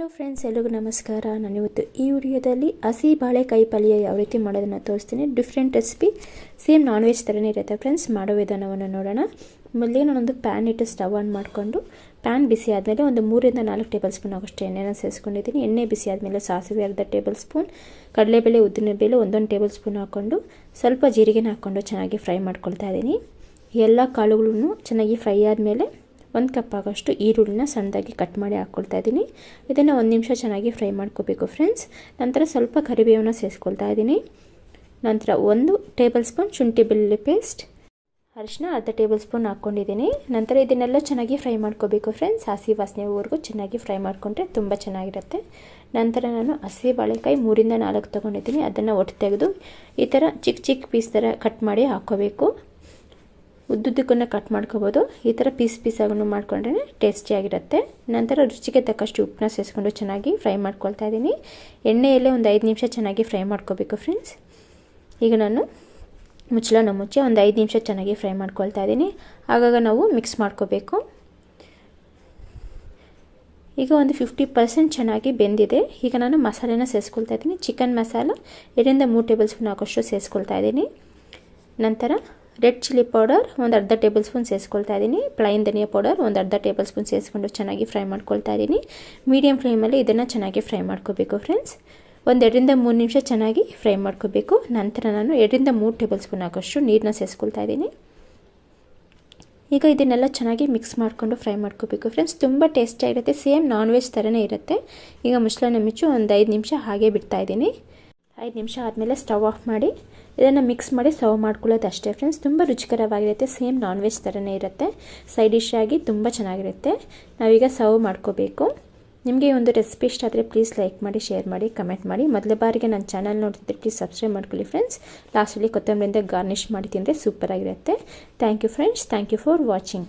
Hello friends, ಎಲ್ರಿಗೂ ನಮಸ್ಕಾರ. ನಾನು ಇವತ್ತು ಈ ವಿಡಿಯೋದಲ್ಲಿ ಹಸಿ ಬಾಳೆಕಾಯಿ ಪಲ್ಯ ಯಾವ ರೀತಿ ಮಾಡೋದನ್ನು ತೋರಿಸ್ತೀನಿ. Different recipe same non veg ಥರನೇ ಇರುತ್ತೆ ಫ್ರೆಂಡ್ಸ್ ಮಾಡೋ ವಿಧಾನವನ್ನು ನೋಡೋಣ. ಮೊದಲಿಗೆ ನಾನೊಂದು ಪ್ಯಾನ್ ಇಟ್ಟು ಸ್ಟವ್ ಆನ್ ಮಾಡಿಕೊಂಡು ಪ್ಯಾನ್ ಬಿಸಿ ಆದಮೇಲೆ ಒಂದು ಮೂರಿಂದ ನಾಲ್ಕು ಟೇಬಲ್ ಸ್ಪೂನ್ ಆಗೋಷ್ಟು ಎಣ್ಣೆನ ಸೇರಿಸ್ಕೊಂಡಿದ್ದೀನಿ. ಎಣ್ಣೆ ಬಿಸಿ ಆದಮೇಲೆ ಸಾಸಿವೆ ಅರ್ಧ ಟೇಬಲ್ ಸ್ಪೂನ್ ಕಡಲೆಬೇಳೆ ಉದ್ದಿನಬೇಳೆ ಒಂದೊಂದು ಟೇಬಲ್ ಸ್ಪೂನ್ ಹಾಕ್ಕೊಂಡು ಸ್ವಲ್ಪ ಜೀರಿಗೆನ ಹಾಕ್ಕೊಂಡು ಚೆನ್ನಾಗಿ ಫ್ರೈ ಮಾಡ್ಕೊಳ್ತಾ ಇದ್ದೀನಿ. ಎಲ್ಲ ಕಾಳುಗಳನ್ನು ಚೆನ್ನಾಗಿ ಫ್ರೈ ಆದಮೇಲೆ ಒಂದು ಕಪ್ ಆಗೋಷ್ಟು ಈರುಳ್ಳಿನ ಸಣ್ಣದಾಗಿ ಕಟ್ ಮಾಡಿ ಹಾಕ್ಕೊಳ್ತಾ ಇದ್ದೀನಿ. ಇದನ್ನು ಒಂದು ನಿಮಿಷ ಚೆನ್ನಾಗಿ ಫ್ರೈ ಮಾಡ್ಕೋಬೇಕು ಫ್ರೆಂಡ್ಸ್ ನಂತರ ಸ್ವಲ್ಪ ಕರಿಬೇವನ್ನ ಸೇರಿಸ್ಕೊಳ್ತಾ ಇದ್ದೀನಿ. ನಂತರ ಒಂದು ಟೇಬಲ್ ಸ್ಪೂನ್ ಶುಂಠಿ ಬೆಳ್ಳುಳ್ಳಿ ಪೇಸ್ಟ್ ಅರಿಶಿನ ಅರ್ಧ ಟೇಬಲ್ ಸ್ಪೂನ್ ಹಾಕ್ಕೊಂಡಿದ್ದೀನಿ ನಂತರ ಇದನ್ನೆಲ್ಲ ಚೆನ್ನಾಗಿ ಫ್ರೈ ಮಾಡ್ಕೋಬೇಕು ಫ್ರೆಂಡ್ಸ್ ಹಸಿ ವಾಸನೆವರೆಗೂ ಚೆನ್ನಾಗಿ ಫ್ರೈ ಮಾಡಿಕೊಂಡ್ರೆ ತುಂಬ ಚೆನ್ನಾಗಿರುತ್ತೆ. ನಂತರ ನಾನು ಹಸಿ ಬಾಳೆಕಾಯಿ ಮೂರಿಂದ ನಾಲ್ಕು ತೊಗೊಂಡಿದ್ದೀನಿ. ಅದನ್ನು ಒಟ್ಟು ತೆಗೆದು ಈ ಥರ ಚಿಕ್ಕ ಚಿಕ್ಕ ಪೀಸ್ ಥರ ಕಟ್ ಮಾಡಿ ಹಾಕ್ಕೋಬೇಕು ಉದ್ದುದ್ದಕ್ಕನ್ನು ಕಟ್ ಮಾಡ್ಕೋಬೋದು. ಈ ಥರ ಪೀಸ್ ಪೀಸಾಗೂ ಮಾಡ್ಕೊಂಡ್ರೆ ಟೇಸ್ಟಿಯಾಗಿರುತ್ತೆ ನಂತರ ರುಚಿಗೆ ತಕ್ಕಷ್ಟು ಉಪ್ಪನ್ನ ಸೇರಿಸ್ಕೊಂಡು ಚೆನ್ನಾಗಿ ಫ್ರೈ ಮಾಡ್ಕೊಳ್ತಾ ಇದ್ದೀನಿ ಎಣ್ಣೆಯಲ್ಲೇ ಒಂದು ಐದು ನಿಮಿಷ ಚೆನ್ನಾಗಿ ಫ್ರೈ ಮಾಡ್ಕೋಬೇಕು ಫ್ರೆಂಡ್ಸ್ ಈಗ ನಾನು ಮುಚ್ಚಳನ ಮುಚ್ಚಿ ಒಂದು ಐದು ನಿಮಿಷ ಚೆನ್ನಾಗಿ ಫ್ರೈ ಮಾಡ್ಕೊಳ್ತಾ ಇದ್ದೀನಿ ಆಗಾಗ ನಾವು ಮಿಕ್ಸ್ ಮಾಡ್ಕೋಬೇಕು. ಈಗ ಒಂದು ಫಿಫ್ಟಿ ಪರ್ಸೆಂಟ್ ಚೆನ್ನಾಗಿ ಬೆಂದಿದೆ. ಈಗ ನಾನು ಮಸಾಲೆನ ಸೇರಿಸ್ಕೊಳ್ತಾ ಇದ್ದೀನಿ ಚಿಕನ್ ಮಸಾಲ ಎರಡರಿಂದ ಮೂರು ಟೇಬಲ್ ಸ್ಪೂನ್ ಹಾಕೋಷ್ಟು ಸೇರಿಸ್ಕೊಳ್ತಾ ಇದ್ದೀನಿ ನಂತರ ರೆಡ್ ಚಿಲ್ಲಿ ಪೌಡರ್ ಒಂದು ಅರ್ಧ ಟೇಬಲ್ ಸ್ಪೂನ್ ಸೇರಿಸ್ಕೊಳ್ತಾ ಇದ್ದೀನಿ ಪ್ಲೈನ್ ಧನಿಯಾ ಪೌಡರ್ ಒಂದು ಅರ್ಧ ಟೇಬಲ್ ಸ್ಪೂನ್ ಸೇರಿಸ್ಕೊಂಡು ಚೆನ್ನಾಗಿ ಫ್ರೈ ಮಾಡ್ಕೊಳ್ತಾ ಇದ್ದೀನಿ ಮೀಡಿಯಮ್ ಫ್ಲೇಮಲ್ಲಿ ಇದನ್ನು ಚೆನ್ನಾಗಿ ಫ್ರೈ ಮಾಡ್ಕೋಬೇಕು ಫ್ರೆಂಡ್ಸ್ ಒಂದು ಎರಡರಿಂದ ಮೂರು ನಿಮಿಷ ಚೆನ್ನಾಗಿ ಫ್ರೈ ಮಾಡ್ಕೋಬೇಕು. ನಂತರ ನಾನು ಎರಡರಿಂದ ಮೂರು ಟೇಬಲ್ ಸ್ಪೂನ್ ಹಾಕೋಷ್ಟು ನೀರನ್ನ ಸೇರಿಸ್ಕೊಳ್ತಾ ಇದ್ದೀನಿ ಈಗ ಇದನ್ನೆಲ್ಲ ಚೆನ್ನಾಗಿ ಮಿಕ್ಸ್ ಮಾಡಿಕೊಂಡು ಫ್ರೈ ಮಾಡ್ಕೋಬೇಕು ಫ್ರೆಂಡ್ಸ್ ತುಂಬ ಟೇಸ್ಟಿಯಾಗಿರುತ್ತೆ ಸೇಮ್ ನಾನ್ ವೆಜ್ ಥರನೇ ಇರುತ್ತೆ. ಈಗ ಮುಚ್ಚಳನ ಮಿಚ್ಚು ಒಂದು ಐದು ನಿಮಿಷ ಹಾಗೆ ಬಿಡ್ತಾ ಇದ್ದೀನಿ ಐದು ನಿಮಿಷ ಆದಮೇಲೆ ಸ್ಟವ್ ಆಫ್ ಮಾಡಿ ಇದನ್ನು ಮಿಕ್ಸ್ ಮಾಡಿ ಸರ್ವ್ ಮಾಡ್ಕೊಳ್ಳೋದು ಅಷ್ಟೇ ಫ್ರೆಂಡ್ಸ್ ತುಂಬ ರುಚಿಕರವಾಗಿರುತ್ತೆ. ಸೇಮ್ ನಾನ್ ವೆಜ್ ಥರನೇ ಇರುತ್ತೆ. ಸೈಡ್ ಡಿಶ್ ಆಗಿ ತುಂಬ ಚೆನ್ನಾಗಿರುತ್ತೆ. ನಾವೀಗ ಸರ್ವ್ ಮಾಡ್ಕೋಬೇಕು. ನಿಮಗೆ ಒಂದು ರೆಸಿಪಿ ಇಷ್ಟ ಆದರೆ ಪ್ಲೀಸ್ ಲೈಕ್ ಮಾಡಿ ಶೇರ್ ಮಾಡಿ ಕಮೆಂಟ್ ಮಾಡಿ. ಮೊದಲ ಬಾರಿಗೆ ನನ್ನ ಚಾನಲ್ ನೋಡ್ತಿದ್ದರೆ ಪ್ಲೀಸ್ ಸಬ್ಸ್ಕ್ರೈಬ್ ಮಾಡ್ಕೊಳ್ಳಿ ಫ್ರೆಂಡ್ಸ್ ಲಾಸ್ಟಲ್ಲಿ ಕೊತ್ತಂಬರಿಯಿಂದ ಗಾರ್ನಿಷ್ ಮಾಡಿ ತಿಂದರೆ ಸೂಪರಾಗಿರುತ್ತೆ thank you friends thank you for watching